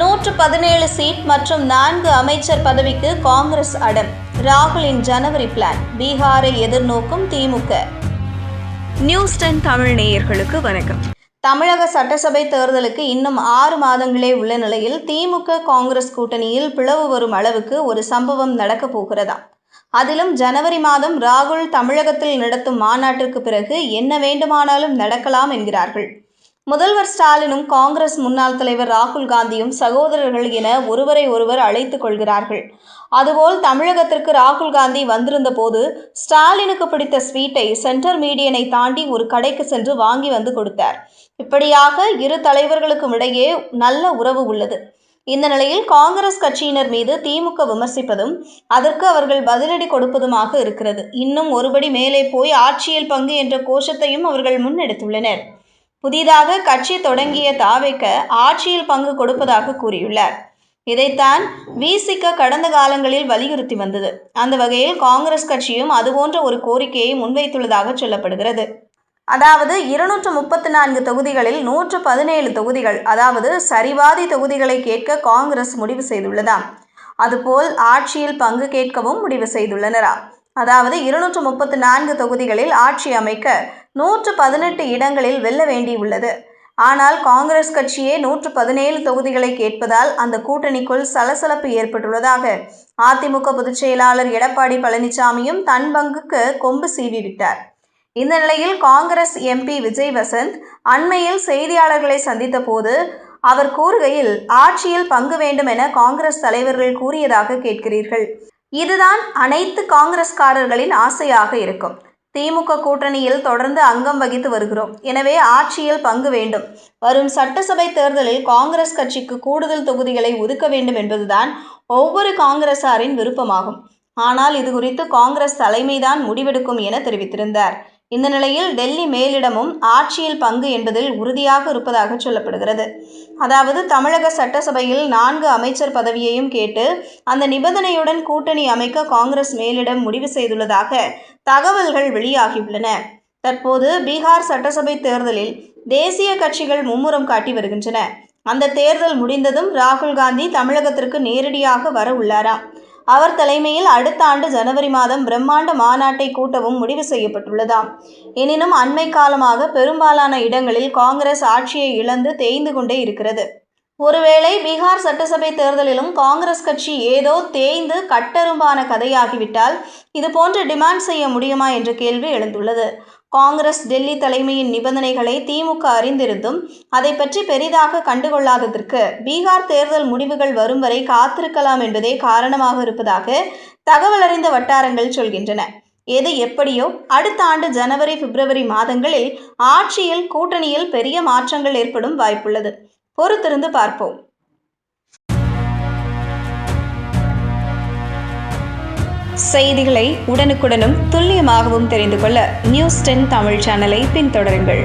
நூற்று பதினேழு சீட் மற்றும் நான்கு அமைச்சர் பதவிக்கு காங்கிரஸ் அடம். ராகுலின் ஜனவரி பிளான் பீகாரை எதிர்நோக்கும் திமுக. நியூஸ் டென் தமிழ் நேயர்களுக்கு வணக்கம். தமிழக சட்டசபை தேர்தலுக்கு இன்னும் ஆறு மாதங்களே உள்ள நிலையில் திமுக காங்கிரஸ் கூட்டணியில் பிளவு வரும் அளவுக்கு ஒரு சம்பவம் நடக்கப் போகிறதா? அதிலும் ஜனவரி மாதம் ராகுல் தமிழகத்தில் நடத்தும் மாநாட்டிற்கு பிறகு என்ன வேண்டுமானாலும் நடக்கலாம் என்கிறார்கள். முதல்வர் ஸ்டாலினும் காங்கிரஸ் முன்னாள் தலைவர் ராகுல் காந்தியும் சகோதரர்கள் என ஒருவரை ஒருவர் அழைத்துக் கொள்கிறார்கள். அதுபோல் தமிழகத்திற்கு ராகுல் காந்தி வந்திருந்த போது ஸ்டாலினுக்கு பிடித்த ஸ்வீட்டை சென்டர் மீடியனை தாண்டி ஒரு கடைக்கு சென்று வாங்கி வந்து கொடுத்தார். இப்படியாக இரு தலைவர்களுக்கும் இடையே நல்ல உறவு உள்ளது. இந்த நிலையில் காங்கிரஸ் கட்சியினர் மீது திமுக விமர்சிப்பதும் அதற்கு அவர்கள் பதிலடி கொடுப்பதுமாக இருக்கிறது. இன்னும் ஒருபடி மேலே போய் ஆட்சியில் பங்கு என்ற கோஷத்தையும் அவர்கள் முன்னெடுத்துள்ளனர். புதிதாக கட்சி தொடங்கிய தாவேக்க ஆட்சியில் பங்கு கொடுப்பதாக கூறியுள்ளார். இதைத்தான் விசிக கடந்த காலங்களில் வலியுறுத்தி வந்தது. அந்த வகையில் காங்கிரஸ் கட்சியும் அதுபோன்ற ஒரு கோரிக்கையை முன்வைத்துள்ளதாக சொல்லப்படுகிறது. அதாவது இருநூற்று முப்பத்தி நான்கு தொகுதிகளில் நூற்று பதினேழு தொகுதிகள் அதாவது சரிவாதி தொகுதிகளை கேட்க காங்கிரஸ் முடிவு செய்துள்ளதாம். அதுபோல் ஆட்சியில் பங்கு கேட்கவும் முடிவு செய்துள்ளனரா? அதாவது இருநூற்று முப்பத்தி நான்கு தொகுதிகளில் ஆட்சி அமைக்க நூற்று பதினெட்டு இடங்களில் வெல்ல வேண்டியுள்ளது. ஆனால் காங்கிரஸ் கட்சியே நூற்று பதினேழு தொகுதிகளை கேட்பதால் அந்த கூட்டணிக்குள் சலசலப்பு ஏற்பட்டுள்ளதாக அதிமுக பொதுச் செயலாளர் எடப்பாடி பழனிசாமியும் தன் பங்குக்கு கொம்பு சீவி விட்டார். இந்த நிலையில் காங்கிரஸ் எம்பி விஜய் வசந்த் அண்மையில் செய்தியாளர்களை சந்தித்த போது அவர் கூறுகையில் ஆட்சியில் பங்கு வேண்டும் என காங்கிரஸ் தலைவர்கள் கூறியதாக கேட்கிறீர்கள். இதுதான் அனைத்து காங்கிரஸ்காரர்களின் ஆசையாக இருக்கும். திமுக கூட்டணியில் தொடர்ந்து அங்கம் வகித்து வருகிறோம். எனவே ஆட்சியில் பங்கு வேண்டும். வரும் சட்டசபை தேர்தலில் காங்கிரஸ் கட்சிக்கு கூடுதல் தொகுதிகளை ஒதுக்க வேண்டும் என்பதுதான் ஒவ்வொரு காங்கிரசாரின் விருப்பமாகும். ஆனால் இது குறித்து காங்கிரஸ் தலைமைதான் முடிவெடுக்கும் என தெரிவித்திருந்தார். இந்த நிலையில் டெல்லி மேலிடமும் ஆட்சியில் பங்கு என்பதில் உறுதியாக இருப்பதாக சொல்லப்படுகிறது. அதாவது தமிழக சட்டசபையில் நான்கு அமைச்சர் பதவியையும் கேட்டு அந்த நிபந்தனையுடன் கூட்டணி அமைக்க காங்கிரஸ் மேலிடம் முடிவு செய்துள்ளதாக தகவல்கள் வெளியாகியுள்ளன. தற்போது பீகார் சட்டசபை தேர்தலில் தேசிய கட்சிகள் மும்முரம் காட்டி வருகின்றன. அந்த தேர்தல் முடிந்ததும் ராகுல் காந்தி தமிழகத்திற்கு நேரடியாக வர உள்ளாராம் அவர் தலைமையில் அடுத்த ஆண்டு ஜனவரி மாதம் பிரம்மாண்ட மாநாட்டை கூட்டவும் முடிவு செய்யப்பட்டுள்ளதாம். எனினும் அண்மை காலமாக பெரும்பாலான இடங்களில் காங்கிரஸ் ஆட்சியை இழந்து தேய்ந்து கொண்டே இருக்கிறது. ஒருவேளை பீகார் சட்டசபை தேர்தலிலும் காங்கிரஸ் கட்சி ஏதோ தேய்ந்து கட்டரும்பான கதையாகிவிட்டால் இது போன்று டிமாண்ட் செய்ய முடியுமா என்ற கேள்வி எழுந்துள்ளது. காங்கிரஸ் டெல்லி தலைமையின் நிபந்தனைகளை திமுக அறிந்திருந்தும் அதை பற்றி பெரிதாக கண்டுகொள்ளாததற்கு பீகார் தேர்தல் முடிவுகள் வரும் வரை காத்திருக்கலாம் என்பதே காரணமாக இருப்பதாக தகவல் அறிந்த வட்டாரங்கள் சொல்கின்றன. எது எப்படியோ அடுத்த ஆண்டு ஜனவரி பிப்ரவரி மாதங்களில் ஆட்சியில் கூட்டணியில் பெரிய மாற்றங்கள் ஏற்படும் வாய்ப்புள்ளது. பொறுத்திருந்து பார்ப்போம். செய்திகளை உடனுக்குடனும் துல்லியமாகவும் தெரிந்து கொள்ள நியூஸ் டென் தமிழ் சேனலை பின்தொடருங்கள்.